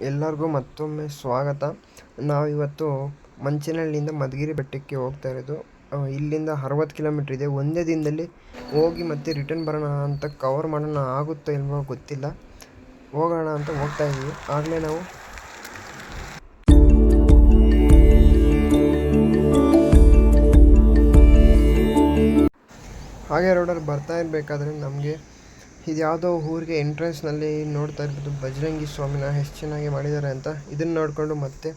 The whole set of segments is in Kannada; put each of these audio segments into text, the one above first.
ಎಲ್ಲರಿಗೂ ಮತ್ತೊಮ್ಮೆ ಸ್ವಾಗತ. ನಾವಿವತ್ತು ಮಂಚನಹಳ್ಳಿಯಿಂದ ಮಧುಗಿರಿ ಬೆಟ್ಟಕ್ಕೆ ಹೋಗ್ತಾ ಇರೋದು. ಇಲ್ಲಿಂದ ಅರವತ್ತು ಕಿಲೋಮೀಟ್ರ್ ಇದೆ. ಒಂದೇ ದಿನದಲ್ಲಿ ಹೋಗಿ ಮತ್ತೆ ರಿಟರ್ನ್ ಬರೋಣ ಅಂತ ಕವರ್ ಮಾಡೋಣ ಆಗುತ್ತೋ ಇಲ್ವೋ ಗೊತ್ತಿಲ್ಲ. ಹೋಗೋಣ ಅಂತ ಹೋಗ್ತಾ ಇದ್ದೀವಿ. ಆಗಲೇ ನಾವು ಹಾಗೆ ರೋಡಲ್ಲಿ ಬರ್ತಾ ಇರಬೇಕಾದ್ರೆ ನಮಗೆ ಇದು ಯಾವುದೋ ಊರಿಗೆ ಎಂಟ್ರೆನ್ಸ್ನಲ್ಲಿ ನೋಡ್ತಾ ಇರ್ಬೋದು. ಬಜರಂಗಿ ಸ್ವಾಮಿನ ಎಷ್ಟು ಚೆನ್ನಾಗಿ ಮಾಡಿದ್ದಾರೆ ಅಂತ. ಇದನ್ನು ನೋಡಿಕೊಂಡು ಮತ್ತೆ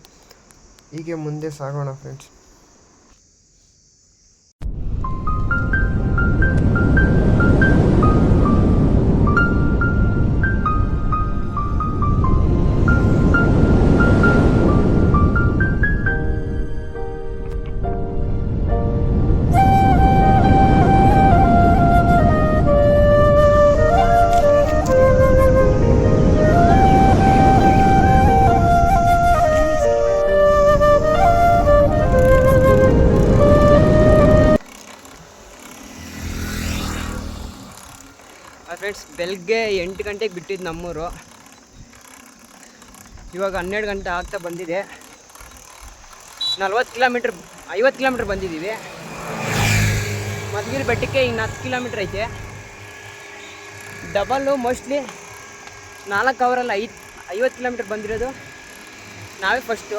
ಹೀಗೆ ಮುಂದೆ ಸಾಗೋಣ ಫ್ರೆಂಡ್ಸ್ ಫ್ರೆಂಡ್ಸ್ ಬೆಳಗ್ಗೆ ಎಂಟು ಗಂಟೆಗೆ ಬಿಟ್ಟಿದ್ದು ನಮ್ಮೂರು. ಇವಾಗ ಹನ್ನೆರಡು ಗಂಟೆ ಆಗ್ತಾ ಬಂದಿದೆ. ನಲ್ವತ್ತು ಕಿಲೋಮೀಟ್ರ್, ಐವತ್ತು ಕಿಲೋಮೀಟ್ರ್ ಬಂದಿದ್ದೀವಿ. ಮಧುಗಿರಿ ಬೆಟ್ಟಕ್ಕೆ ಇನ್ನು ಹತ್ತು ಕಿಲೋಮೀಟ್ರ್ ಐತೆ. ಡಬಲ್ಲು ಮೋಸ್ಟ್ಲಿ ನಾಲ್ಕು ಅವರಲ್ಲಿ ಐದು, ಐವತ್ತು ಕಿಲೋಮೀಟ್ರ್ ಬಂದಿರೋದು. ನಾವೇ ಫಸ್ಟು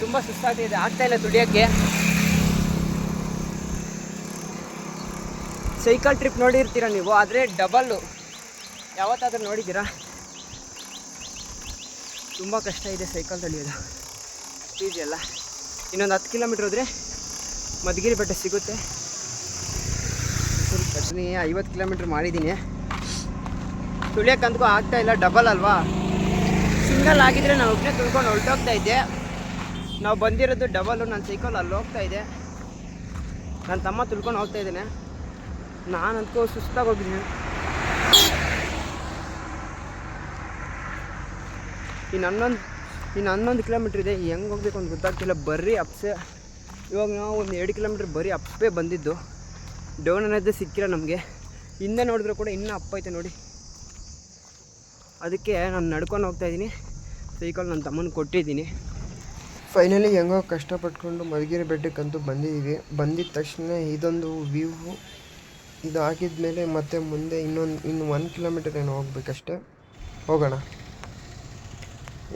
ತುಂಬ ಸುಸ್ತಾಗ್ತಿದೆ ಆಗ್ತಾಯಿಲ್ಲ ದುಡಿಯೋಕ್ಕೆ ಸೈಕಲ್ ಟ್ರಿಪ್ ನೋಡಿರ್ತೀರ ನೀವು? ಆದರೆ ಡಬಲ್ಲು ಯಾವತ್ತಾದರೂ ನೋಡಿದ್ದೀರಾ? ತುಂಬ ಕಷ್ಟ ಇದೆ ಸೈಕಲ್ ತಳಿಯೋದು ಎಲ್ಲ ಇನ್ನೊಂದು ಹತ್ತು ಕಿಲೋಮೀಟ್ರ್ ಹೋದರೆ ಮಧುಗಿರಿ ಬೆಟ್ಟ ಸಿಗುತ್ತೆ. ಸ್ವಲ್ಪ ಐವತ್ತು ಕಿಲೋಮೀಟ್ರ್ ಮಾಡಿದ್ದೀನಿ. ತುಳಿಯೋಕ್ಕಂತೂ ಆಗ್ತಾ ಇಲ್ಲ ಡಬಲ್ ಅಲ್ವಾ? ಸಿಂಗಲ್ ಆಗಿದ್ರೆ ನಾವು ಒಬ್ಬನೇ ತುಳ್ಕೊಂಡು ಹೊರಟೋಗ್ತಾ ಇದ್ದೆ. ನಾವು ಬಂದಿರೋದು ಡಬಲ್ಲು ನನ್ನ ಸೈಕಲ್ ಅಲ್ಲಿ ಹೋಗ್ತಾ ಇದೆ ನನ್ನ ತಮ್ಮ ತುಳ್ಕೊಂಡು ಹೋಗ್ತಾ ಇದ್ದೇನೆ. ನಾನಂತೂ ಸುಸ್ತಾಗಿ ಸುಸ್ತಾಗೋಗಿದ್ದೀನಿ ಇನ್ನು ಹನ್ನೊಂದು ಇನ್ನು ಹನ್ನೊಂದು ಕಿಲೋಮೀಟ್ರ್ ಇದೆ, ಹೆಂಗೆ ಹೋಗ್ಬೇಕು ಅಂತ ಗೊತ್ತಾಗ್ತಿಲ್ಲ. ಬರೀ ಅಪ್ಸೆ. ಇವಾಗ ನಾವು ಒಂದು ಎರಡು ಕಿಲೋಮೀಟ್ರ್ ಬರೀ ಅಪ್ಪೇ ಬಂದಿದ್ದು. ಡೌನ್ ಅನ್ನೋದೇ ಸಿಕ್ಕಿಲ್ಲ ನಮಗೆ. ಹಿಂದೆ ನೋಡಿದ್ರು ಕೂಡ ಇನ್ನೂ ಅಪ್ಪ ಐತೆ ನೋಡಿ. ಅದಕ್ಕೆ ನಾನು ನಡ್ಕೊಂಡು ಹೋಗ್ತಾ ಇದ್ದೀನಿ. ಸೈಕಲ್ ನನ್ನ ತಮ್ಮನ ಕೊಟ್ಟಿದ್ದೀನಿ. ಫೈನಲಿ ಹೆಂಗೋ ಕಷ್ಟಪಟ್ಕೊಂಡು ಮಧುಗಿರಿ ಬೆಟ್ಟಕ್ಕಂತೂ ಬಂದಿದ್ದೀವಿ. ಬಂದಿದ ತಕ್ಷಣ ಇದೊಂದು ವ್ಯೂ ಇದು ಹಾಕಿದ ಮೇಲೆ ಮತ್ತೆ ಮುಂದೆ ಇನ್ನೊಂದು, ಇನ್ನು ಒನ್ ಕಿಲೋಮೀಟರ್ ಏನು ಹೋಗ್ಬೇಕಷ್ಟೆ? ಹೋಗೋಣ.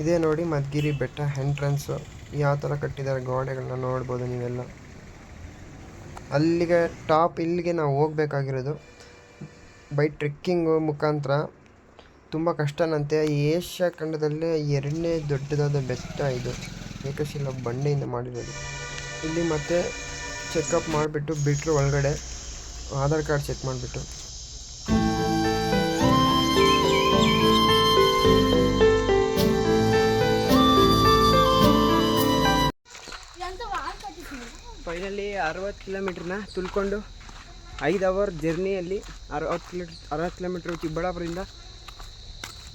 ಇದೇ ನೋಡಿ ಮದ್ಗಿರಿ ಬೆಟ್ಟ ಎಂಟ್ರೆನ್ಸು ಯಾವ ಥರ ಕಟ್ಟಿದ್ದಾರೆ ಗೋಡೆಗಳನ್ನ ನೋಡ್ಬೋದು ನೀವೆಲ್ಲ. ಅಲ್ಲಿಗೆ ಟಾಪ್ ಇಲ್ಲಿಗೆ ನಾವು ಹೋಗ್ಬೇಕಾಗಿರೋದು. ಬೈ ಟ್ರೆಕ್ಕಿಂಗು ಮುಖಾಂತರ. ತುಂಬ ಕಷ್ಟನಂತೆ. ಏಷ್ಯಾ ಖಂಡದಲ್ಲೇ ಎರಡನೇ ದೊಡ್ಡದಾದ ಬೆಟ್ಟ ಇದು. ಏಕಶಿಲ ಬಂಡೆಯಿಂದ ಮಾಡಿರೋದು. ಇಲ್ಲಿ ಮತ್ತೆ ಚೆಕಪ್ ಮಾಡಿಬಿಟ್ಟು ಬಿಟ್ಟರು ಒಳಗಡೆ. ಆಧಾರ್ ಕಾರ್ಡ್ ಚೆಕ್ ಮಾಡಿಬಿಟ್ಟು ಫೈನಲಿ ಅರವತ್ತು ಕಿಲೋಮೀಟ್ರನ್ನ ತುಳ್ಕೊಂಡು ಐದು ಅವರ್ ಜರ್ನಿಯಲ್ಲಿ ಅರವತ್ತು ಕಿಲೋಮೀಟ್ರ್ ಅರವತ್ತು ಕಿಲೋಮೀಟ್ರ್ ಚಿಕ್ಕಬಳ್ಳಾಪುರದಿಂದ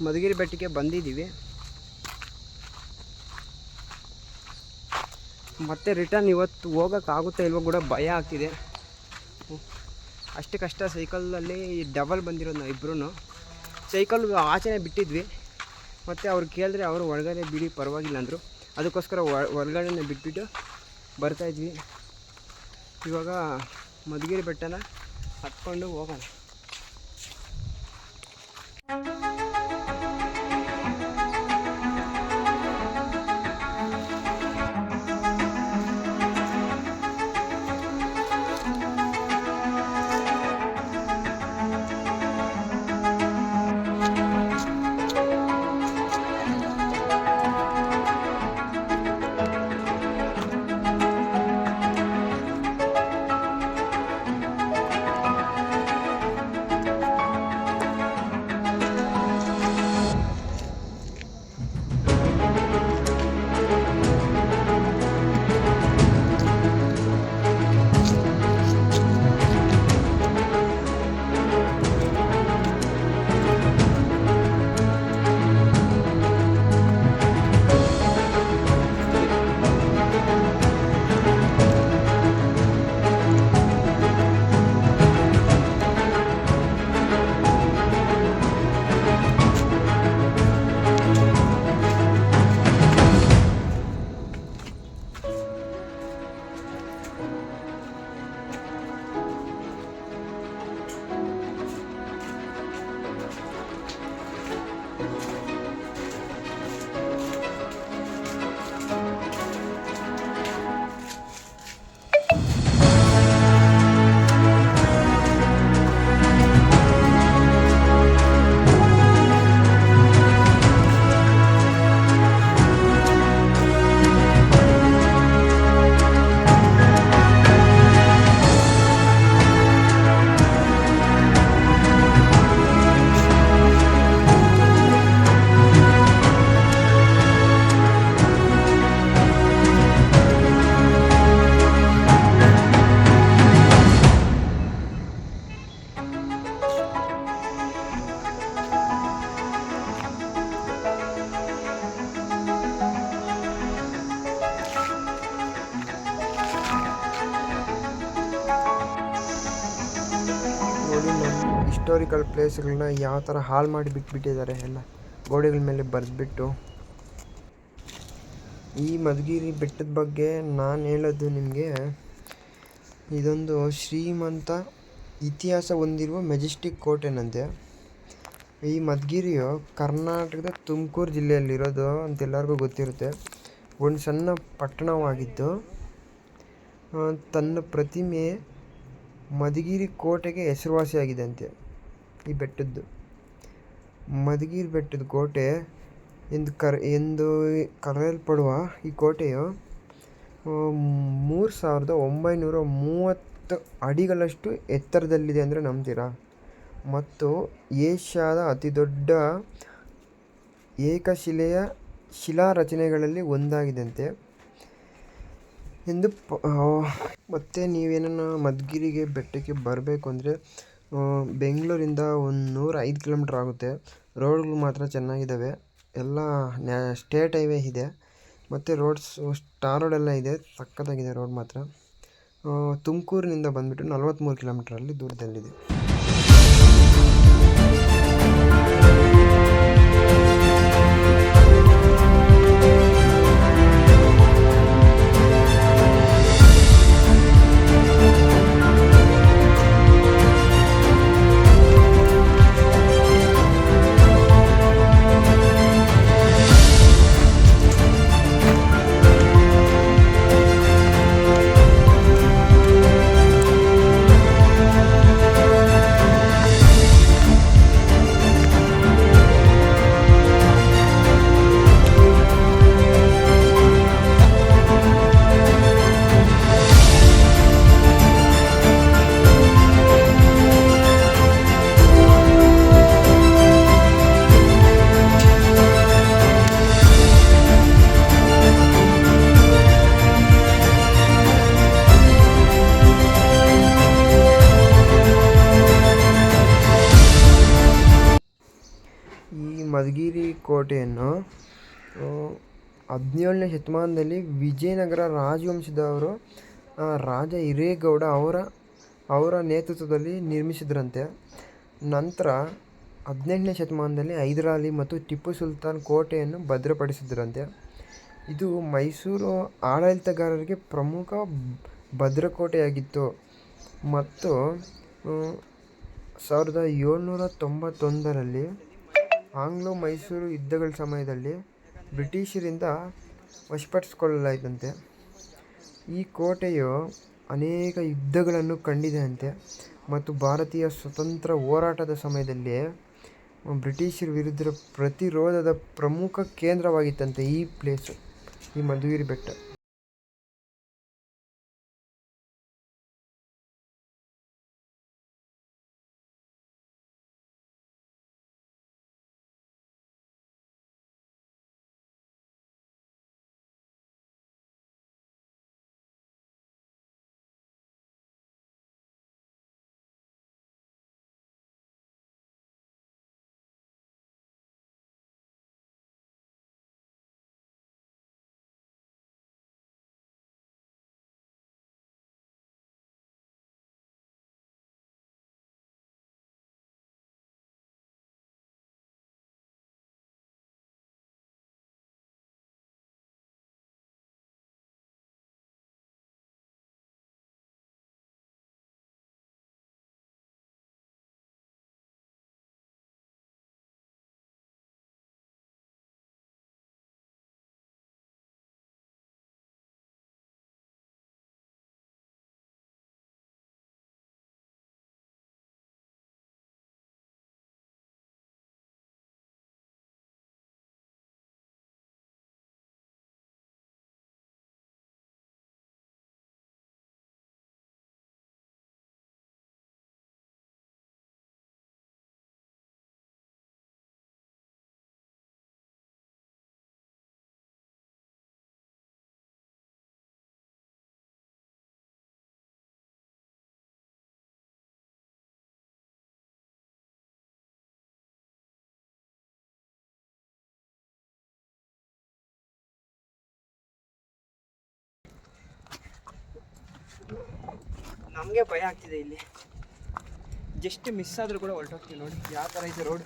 ಮಧುಗಿರಿ ಬೆಟ್ಟಕ್ಕೆ ಬಂದಿದ್ದೀವಿ ಮತ್ತೆ ರಿಟರ್ನ್ ಇವತ್ತು ಹೋಗೋಕ್ಕಾಗುತ್ತಾ ಇಲ್ವೋ ಕೂಡ ಭಯ ಆಗ್ತಿದೆ. ಅಷ್ಟು ಕಷ್ಟ, ಸೈಕಲಲ್ಲಿ ಡಬಲ್ ಬಂದಿರೋದು ನಾವು ಇಬ್ಬರೂ ಸೈಕಲ್ ಆಚೆನೇ ಬಿಟ್ಟಿದ್ವಿ. ಮತ್ತು ಅವ್ರು ಕೇಳಿದ್ರೆ ಅವರು ಒಳಗಡೆ ಬಿಡಿ, ಪರವಾಗಿಲ್ಲ ಅಂದರು. ಅದಕ್ಕೋಸ್ಕರ ಒಳಗಡೆನೇ ಬಿಟ್ಬಿಟ್ಟು ಬರ್ತಾಯಿದ್ವಿ ಇವಾಗ ಮಧುಗಿರಿ ಬೆಟ್ಟನ ಹತ್ಕೊಂಡು ಹೋಗೋಣ. ಹಿಸ್ಟಾರಿಕಲ್ ಪ್ಲೇಸ್ಗಳನ್ನ ಯಾವ ಥರ ಹಾಳು ಮಾಡಿ ಬಿಟ್ಬಿಟ್ಟಿದ್ದಾರೆ ಎಲ್ಲ ಗೋಡೆಗಳ ಮೇಲೆ ಬರೆದ್ಬಿಟ್ಟು. ಈ ಮಧುಗಿರಿ ಬೆಟ್ಟದ ಬಗ್ಗೆ ನಾನು ಹೇಳೋದು ನಿಮಗೆ, ಇದೊಂದು ಶ್ರೀಮಂತ ಇತಿಹಾಸ ಹೊಂದಿರುವ ಮೆಜೆಸ್ಟಿಕ್ ಕೋಟೆನಂತೆ ಈ ಮಧುಗಿರಿಯು ಕರ್ನಾಟಕದ ತುಮಕೂರು ಜಿಲ್ಲೆಯಲ್ಲಿರೋದು ಅಂತ ಎಲ್ಲರಿಗೂ ಗೊತ್ತಿರುತ್ತೆ. ಒಂದು ಸಣ್ಣ ಪಟ್ಟಣವಾಗಿದ್ದು ತನ್ನ ಪ್ರತಿಮೆ ಮಧುಗಿರಿ ಕೋಟೆಗೆ ಹೆಸರುವಾಸಿಯಾಗಿದೆ ಅಂತೆ. ಈ ಬೆಟ್ಟದ್ದು. ಮಧುಗಿರಿ ಬೆಟ್ಟದ ಕೋಟೆ ಎಂದು ಕರ್, ಎಂದು ಕರೆಯಲ್ಪಡುವ ಈ ಕೋಟೆಯು ಮೂರು ಸಾವಿರದ ಒಂಬೈನೂರ ಮೂವತ್ತು ಅಡಿಗಳಷ್ಟು ಎತ್ತರದಲ್ಲಿದೆ ಅಂದರೆ ನಂಬ್ತೀರಾ? ಮತ್ತು ಏಷ್ಯಾದ ಅತಿ ದೊಡ್ಡ ಏಕಶಿಲೆಯ ಶಿಲಾ ರಚನೆಗಳಲ್ಲಿ ಒಂದಾಗಿದೆಯಂತೆ ಎಂದು ಪ ಮತ್ತು ನೀವೇನ ಮಧುಗಿರಿಗೆ ಬೆಟ್ಟಕ್ಕೆ ಬರಬೇಕು ಅಂದರೆ ಬೆಂಗಳೂರಿಂದ ಒಂದು ನೂರ ಐದು ಕಿಲೋಮೀಟ್ರ್ ಆಗುತ್ತೆ. ರೋಡ್ಗಳು ಮಾತ್ರ ಚೆನ್ನಾಗಿದ್ದಾವೆ ಎಲ್ಲ ಸ್ಟೇಟ್ ಹೈವೇ ಇದೆ. ಮತ್ತು ರೋಡ್ಸ್, ಸ್ಟಾರ್ ರೋಡೆಲ್ಲ ಇದೆ. ಸಕ್ಕತ್ತಾಗಿದೆ ರೋಡ್ ಮಾತ್ರ. ತುಮಕೂರಿನಿಂದ ಬಂದುಬಿಟ್ಟು ನಲ್ವತ್ತ್ಮೂರು ಕಿಲೋಮೀಟ್ರಲ್ಲಿ ದೂರದಲ್ಲಿದೆ. ಕೋಟೆಯನ್ನು ಹದಿನೇಳನೇ ಶತಮಾನದಲ್ಲಿ ವಿಜಯನಗರ ರಾಜವಂಶದವರು ರಾಜ ಹಿರೇಗೌಡ ಅವರ ಅವರ ನೇತೃತ್ವದಲ್ಲಿ ನಿರ್ಮಿಸಿದ್ರಂತೆ. ನಂತರ ಹದಿನೆಂಟನೇ ಶತಮಾನದಲ್ಲಿ ಹೈದರಾಲಿ ಮತ್ತು ಟಿಪ್ಪು ಸುಲ್ತಾನ್ ಕೋಟೆಯನ್ನು ಭದ್ರಪಡಿಸಿದ್ರಂತೆ. ಇದು ಮೈಸೂರು ಆಡಳಿತಗಾರರಿಗೆ ಪ್ರಮುಖ ಭದ್ರಕೋಟೆಯಾಗಿತ್ತು ಮತ್ತು ಸಾವಿರದ ಏಳ್ನೂರ ತೊಂಬತ್ತೊಂದರಲ್ಲಿ ಆಂಗ್ಲೋ ಮೈಸೂರು ಯುದ್ಧಗಳ ಸಮಯದಲ್ಲಿ ಬ್ರಿಟಿಷರಿಂದ ವಶಪಡಿಸ್ಕೊಳ್ಳಲಾಯಿತಂತೆ. ಈ ಕೋಟೆಯು ಅನೇಕ ಯುದ್ಧಗಳನ್ನು ಕಂಡಿದೆಯಂತೆ ಮತ್ತು ಭಾರತೀಯ ಸ್ವತಂತ್ರ ಹೋರಾಟದ ಸಮಯದಲ್ಲಿ ಬ್ರಿಟಿಷರ ವಿರುದ್ಧ ಪ್ರತಿರೋಧದ ಪ್ರಮುಖ ಕೇಂದ್ರವಾಗಿತ್ತಂತೆ ಈ ಪ್ಲೇಸು ಈ ಮಧುಗಿರಿ ಬೆಟ್ಟ. ನಮಗೆ ಭಯ ಆಗ್ತಿದೆ ಇಲ್ಲಿ. ಜಸ್ಟ್ ಮಿಸ್ ಆದರೂ ಕೂಡ ಹೊರಟೋಗ್ತೀವಿ ನೋಡಿ ಯಾವ ಥರ ಇದೆ ರೋಡ್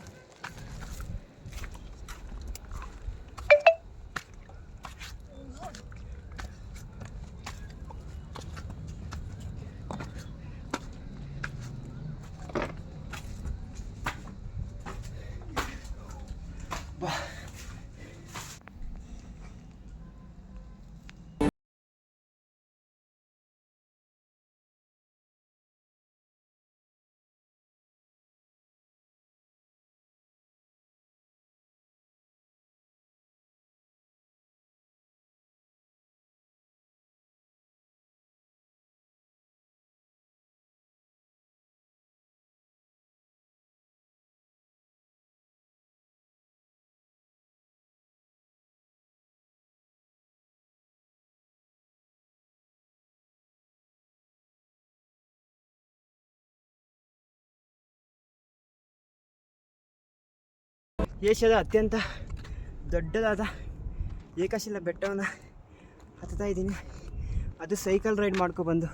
ಏಷ್ಯಾದ ಅತ್ಯಂತ ದೊಡ್ಡದಾದ ಏಕಶಿಲ ಬೆಟ್ಟವನ್ನು ಹತ್ತುತ್ತಾ ಇದ್ದೀನಿ. ಅದು ಸೈಕಲ್ ರೈಡ್ ಮಾಡ್ಕೊಬಂದು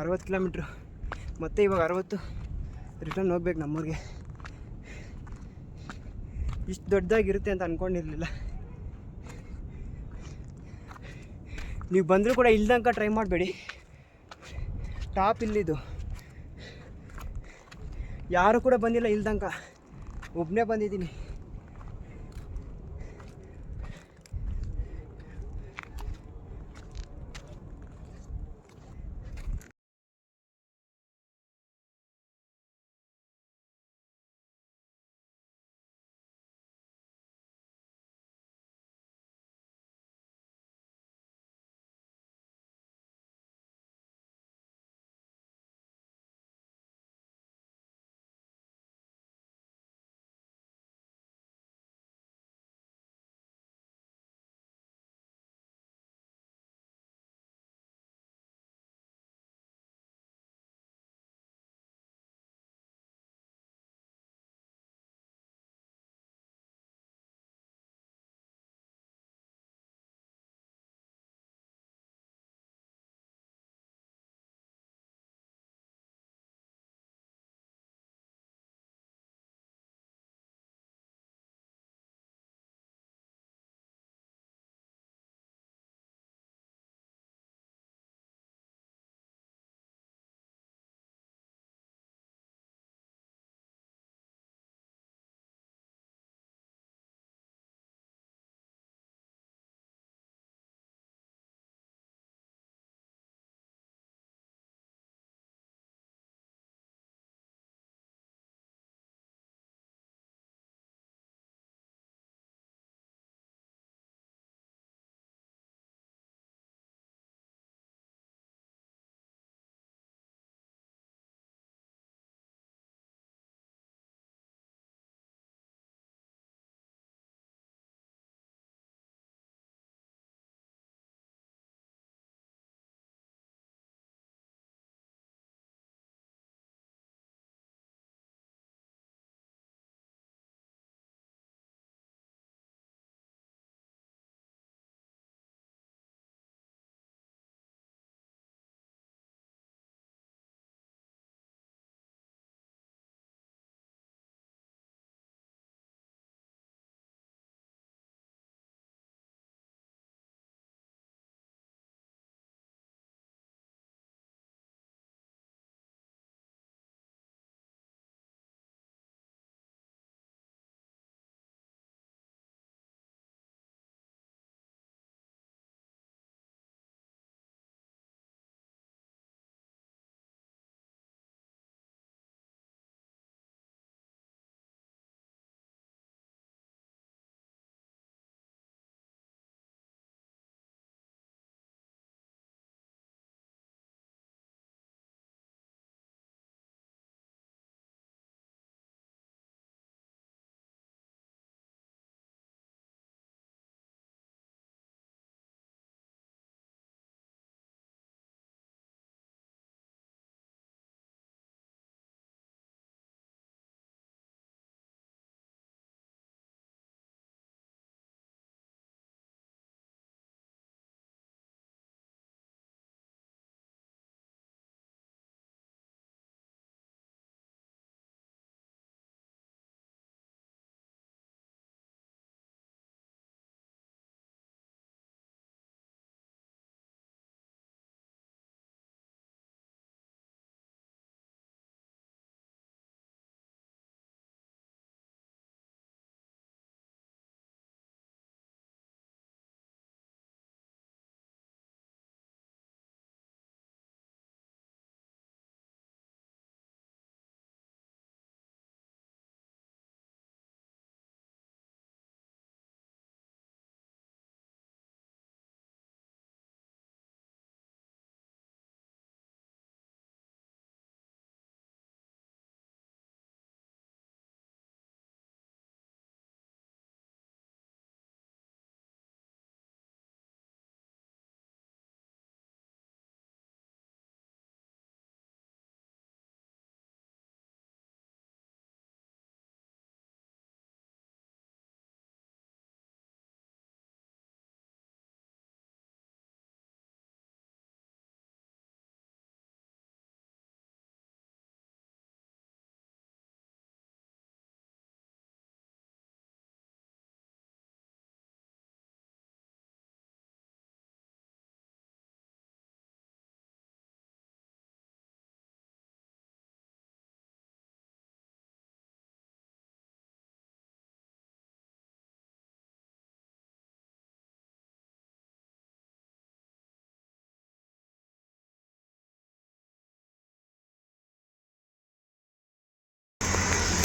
ಅರವತ್ತು ಕಿಲೋಮೀಟ್ರು. ಮತ್ತೆ ಇವಾಗ ಅರವತ್ತು ರಿಟರ್ನ್ ಹೋಗ್ಬೇಕು ನಮ್ಮೂರಿಗೆ. ಇಷ್ಟು ದೊಡ್ಡದಾಗಿರುತ್ತೆ ಅಂತ ಅಂದ್ಕೊಂಡಿರಲಿಲ್ಲ ನೀವು ಬಂದರೂ ಕೂಡ ಇಲ್ದಂಕ ಟ್ರೈ ಮಾಡಬೇಡಿ. ಟಾಪ್ ಇಲ್ಲಿದು. ಯಾರು ಕೂಡ ಬಂದಿಲ್ಲ ಇಲ್ದಂಕ ಒಬ್ಬನೇ ಬಂದಿದ್ದೀನಿ.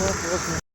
ಹೋಗ್ಬೇಕು